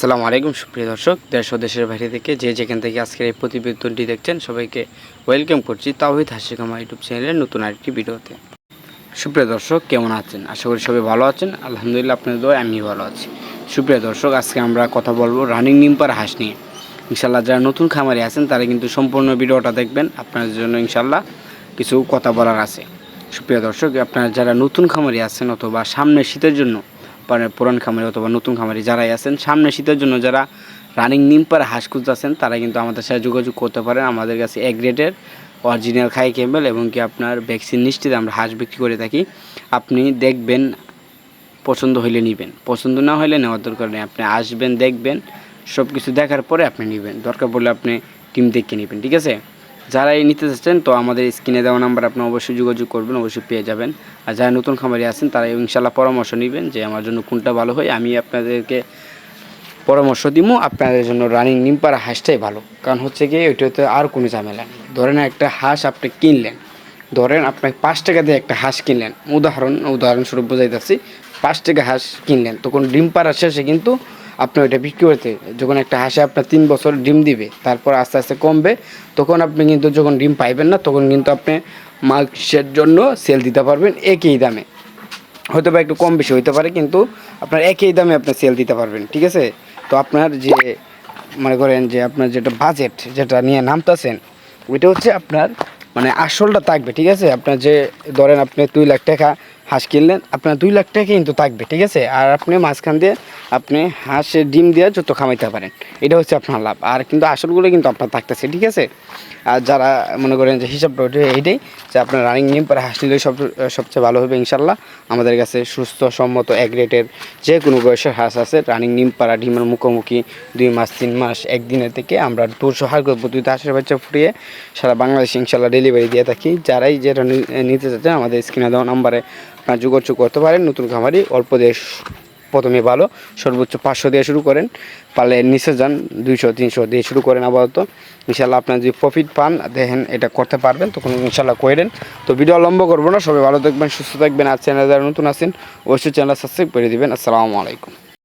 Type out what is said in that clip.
আসসালামু আলাইকুম, সুপ্রিয় দর্শক। দেশ ও দেশের বাইরে থেকে যে যেখান থেকে আজকের এই প্রতিবেদনটি দেখছেন, সবাইকে ওয়েলকাম করছি তাওহিদ হাসিক আমার ইউটিউব চ্যানেলের নতুন আরেকটি ভিডিওতে। সুপ্রিয় দর্শক, কেমন আছেন? আশা করি সবাই ভালো আছেন। আলহামদুলিল্লাহ, আপনাদের দোয়া আমি ভালো আছি। সুপ্রিয় দর্শক, আজকে আমরা কথা বলব রানিং নিমপার হাঁস নিয়ে। ইনশাল্লাহ যারা নতুন খামারি আছেন, তারা কিন্তু সম্পূর্ণ ভিডিওটা দেখবেন। আপনাদের জন্য ইনশাল্লাহ কিছু কথা বলার আছে। সুপ্রিয় দর্শক, আপনারা যারা নতুন খামারি আছেন অথবা সামনের শীতের জন্য পুরান খামারি অথবা নতুন খামারি যারাই আছেন, সামনে শীতের জন্য যারা রানিং নিমপার হাঁস খুঁজতেছেন, তারা কিন্তু আমাদের সাথে যোগাযোগ করতে পারেন। আমাদের কাছে এক গ্রেডের অরিজিনাল খাই কেম্বেল এবং কি আপনার ভ্যাকসিন নিশ্চিত আমরা হাঁস বিক্রি করে থাকি। আপনি দেখবেন, পছন্দ হইলে নেবেন, পছন্দ না হলে নেওয়ার দরকার নেই। আপনি আসবেন, দেখবেন সব কিছু দেখার পরে আপনি নেবেন। দরকার পড়লে আপনি টিম দেখে নেবেন, ঠিক আছে? যারা এই নিতে চাচ্ছেন তো আমাদের স্ক্রিনে দেওয়া নাম্বার আপনি অবশ্যই যোগাযোগ করবেন, অবশ্যই পেয়ে যাবেন। আর যারা নতুন খামারি আছেন, তারা ইনশাল্লাহ পরামর্শ নেবেন যে আমার জন্য কোনটা ভালো হয়। আমি আপনাদেরকে পরামর্শ দিব আপনাদের জন্য রানিং নিমপাড়া হাঁসটাই ভালো। কারণ হচ্ছে কি ওইটাতে আর কোনো ঝামেলা নেই। ধরেন একটা হাঁস আপনি কিনলেন, ধরেন আপনাকে পাঁচ টাকা দিয়ে একটা হাঁস কিনলেন। উদাহরণ, উদাহরণস্বরূপ বোঝাইতেছি, পাঁচ টাকা হাঁস কিনলেন, তখন ডিম পাড়ার শেষে কিন্তু আপনি ওইটা বিক্রি করতে। যখন একটা হাঁসে আপনার তিন বছর ডিম দিবে, তারপর আস্তে আস্তে কমবে, তখন আপনি কিন্তু যখন ডিম পাইবেন না, তখন কিন্তু আপনি মাংসের জন্য সেল দিতে পারবেন একই দামে। হয়তো বা একটু কম বেশি হইতে পারে, কিন্তু আপনার একই দামে আপনি সেল দিতে পারবেন, ঠিক আছে? তো আপনার যে, মনে করেন যে আপনার যেটা বাজেট যেটা নিয়ে নামতেছেন, ওইটা হচ্ছে আপনার মানে আসলটা থাকবে, ঠিক আছে? আপনার যে, ধরেন আপনি দুই লাখ টাকা হাঁস কিনলেন, আপনার দুই লাখ টাকা কিন্তু থাকবে, ঠিক আছে? আর আপনি মাঝখান দিয়ে আপনি হাঁসের ডিম দিয়ে যত খামাইতে পারেন। এটা হচ্ছে আপনার লাভ। আর কিন্তু আসলগুলো কিন্তু আপনার থাকতেছে, ঠিক আছে? আর যারা মনে করেন যে হিসাবটা ওইটা এইটাই, যে আপনার রানিং নিম পরে হাঁস নিলে সব, সবচেয়ে ভালো হবে ইনশাল্লাহ আমাদের কাছে সুস্থ, সম্মত, এক রেটের যে কোনো বয়সের হাঁস আছে রানিং নিম পাড়া ডিমের মুখোমুখি দুই মাস, তিন মাস একদিনের থেকে আমরা দুশো হার পদ্ধতিতে হাঁসের বাচ্চা ফুটিয়ে সারা বাংলাদেশে ইনশাল্লাহ ডেলিভারি দিয়ে থাকি। যারাই যেটা নিতে চাচ্ছেন, আমাদের স্ক্রিনে দেওয়া নাম্বারে আপনার যোগাযোগ করতে পারেন। নতুন খামারি অল্প দেশ প্রথমে ভালো, সর্বোচ্চ পাঁচশো দিয়ে শুরু করেন। পারলে নিচে যান, দুইশো, তিনশো দিয়ে শুরু করেন আপাতত। ইনশাল্লাহ আপনার যদি প্রফিট পান, দেখেন এটা করতে পারবেন, তখন ইনশাল্লাহ করেন তো ভিডিও লম্ব করব না, সবাই ভালো থাকবেন, সুস্থ থাকবেন। আর চ্যানেল যারা নতুন আছেন, অবশ্যই চ্যানেল সাবস্ক্রাইব করে দেবেন। আসসালামু আলাইকুম।